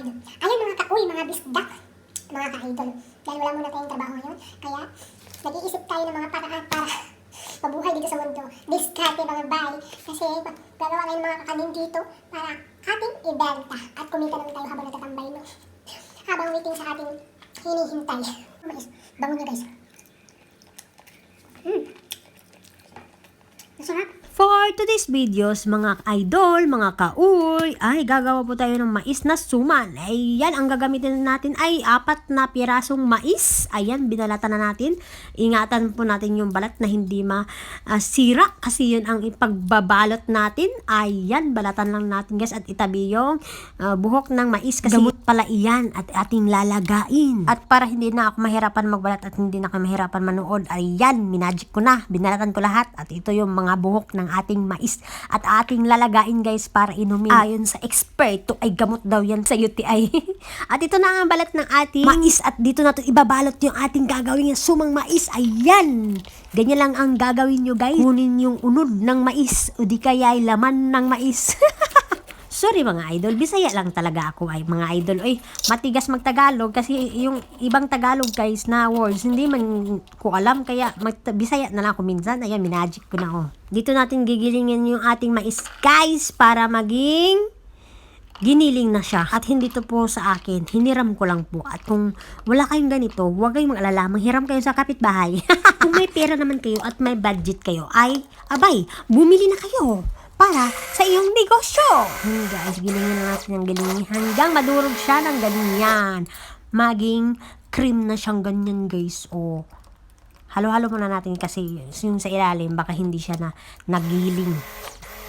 idol. Ayun mga ka-uy, mga bisdak, mga ka-idol. Dahil wala muna tayong trabaho ngayon, kaya nag-iisip tayo ng mga paraan para mabuhay dito sa mundo. Diskarte mga bay. Kasi gagawa ngayon mga kakanin dito para ating ibenta at kumita naman tayo habang natatambay no. Habang waiting sa ating hinihintay. Bango niya guys. Mm. Masarap. For today's videos, mga idol, mga kauy, ay gagawa po tayo ng mais na suman. Ayan, ang gagamitin natin ay apat na pirasong mais. Ayan, binalatan na natin. Ingatan po natin yung balat na hindi masira kasi yun ang ipagbabalot natin. Ayan, balatan lang natin guys at itabi yung ah, buhok ng mais kasi gamot pala iyan at ating lalagain. At para hindi na ako mahirapan magbalat at hindi na ako mahirapan manood, ayan, minagic ko na. Binalatan ko lahat at ito yung mga buhok ng ating mais at ating lalagain guys para inumin. Ayon sa eksperto ay gamot daw yan sa UTI. at ito na ang balat ng ating mais at dito na to ibabalot yung ating gagawin yung sumang mais. Ayan! Ganyan lang ang gagawin nyo guys. Kunin yung unod ng mais o di kaya ay laman ng mais. Sorry mga idol, Bisaya lang talaga ako ay mga idol. Ay, matigas magtagalog kasi yung ibang Tagalog guys na words hindi man ko alam kaya mag Bisaya na lang ako minsan. Ayan, minagic ko na oh. Dito natin gigilingin yung ating mais guys para maging giniling na siya. At hindi to po sa akin. Hiniram ko lang po. At kung wala kayong ganito, huwag kayong mag-alala. Manghiram kayo sa kapitbahay. kung may pera naman kayo at may budget kayo, ay, abay, bumili na kayo para sa iyong negosyo. Hmm, guys, gilingin na natin yung gilingin hanggang madurog siya ng ganyan. Maging cream na siyang ganyan, guys. O, halo-halo muna natin kasi yung sa ilalim, baka hindi siya na nagiling.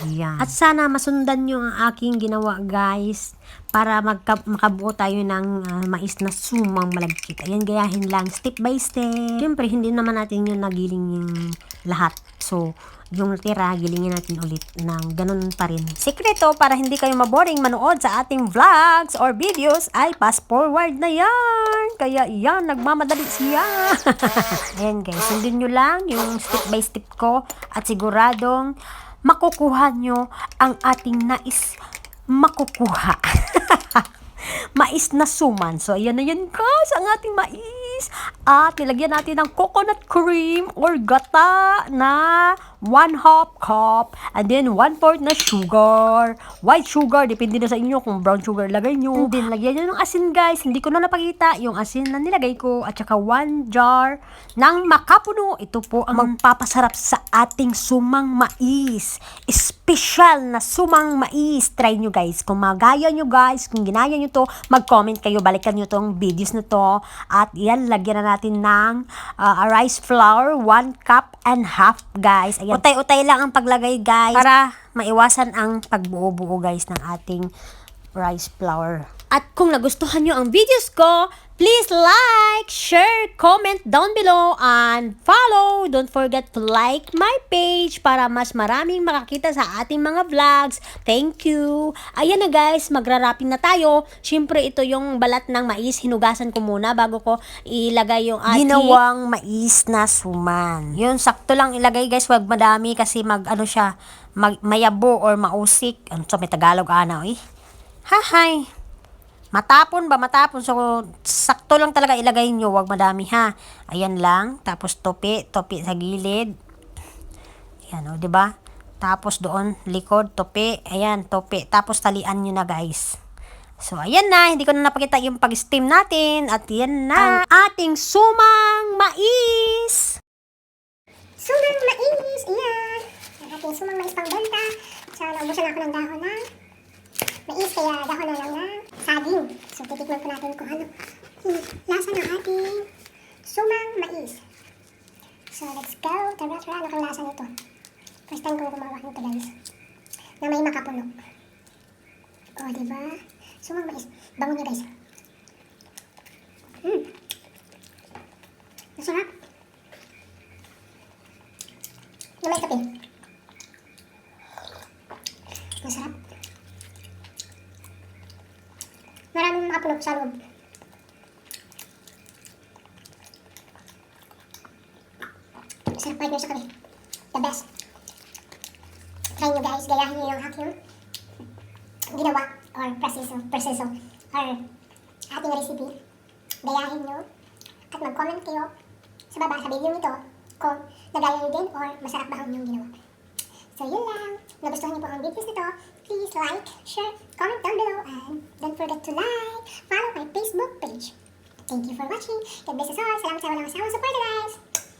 Ayan. At sana masundan nyo ang aking ginawa, guys, para magka, makabuo tayo ng ah, mais na sumang malagkit. Ayan, gayahin lang, step by step. Siyempre, hindi naman natin yung nagiling yung lahat. So, yung tira, gilingin natin ulit ng ganun pa rin. Sikreto, para hindi kayo maboring manood sa ating vlogs or videos, ay fast forward na yan. Kaya yan, nagmamadali siya. Ayan guys, sundin nyo lang yung step by step ko at siguradong makukuha nyo ang ating nais makukuha. mais na suman. So, ayan na yan guys, ang ating mais. At nilagyan natin ng coconut cream or gata na 1 half cup. And then 1 fourth na sugar. White sugar, depende na sa inyo kung brown sugar lagay nyo. And then, lagyan nyo ng asin guys. Hindi ko na napakita yung asin na nilagay ko. At saka 1 jar ng makapuno. Ito po ang magpapasarap sa ating sumang mais. Special na sumang mais. Try nyo guys. Kung magaya nyo guys, kung ginaya nyo to, mag-comment kayo. Balikan nyo tong videos na to. At yan, lagyan na natin ng uh, rice flour. 1 cup and half guys. Ayan. Utay-utay lang ang paglagay guys. Para maiwasan ang pagbuo-buo guys ng ating rice flour. At kung nagustuhan nyo ang videos ko, please like, share, comment down below, and follow. Don't forget to like my page para mas maraming makakita sa ating mga vlogs. Thank you. Ayan na guys, magrarapin na tayo. Siyempre, ito yung balat ng mais. Hinugasan ko muna bago ko ilagay yung ating... Ginawang mais na suman. Yun, sakto lang ilagay guys. Wag madami kasi mag, ano siya, mag, mayabo or mausik. Ano sa may Tagalog, ano eh. Hahay. Matapon ba? Matapon. So, sakto lang talaga ilagay nyo. Huwag madami ha. Ayan lang. Tapos topi. Topi sa gilid. Ayan o, di ba? Tapos doon, likod, topi. Ayan, topi. Tapos talian nyo na guys. So, ayan na. Hindi ko na napakita yung pag-steam natin. At yan na. Ang ating sumang mais. Sumang mais, iyan. Ang ating sumang mais pang benta. So, naubusan ako ng dahon na mais, kaya dahon na lang na saging. So, titikman po natin kung ano lasa ng ating sumang mais. So, let's go. Tara, tara, ano kang lasa nito? First time ko gumawa nito, guys. Na may makapuno. O, oh, diba? Sumang mais. Bango niya, guys. Hmm. Masarap. Na may kape. Masarap. Maraming makapuno sa loob. Sarap pa sa kape. The best. Try nyo guys, gayahin nyo yung aking ginawa. or proseso, proseso or ating recipe, gayahin nyo at mag-comment kayo sa baba sa video nito kung nagaya nyo din or masarap ba ang inyong ginawa. So yun lang. Nagustuhan niyo po ang videos nito, please like, share, comment down below, and don't forget to like, follow my Facebook page. Thank you for watching. God bless us all. Salamat sa walang asawang support, guys.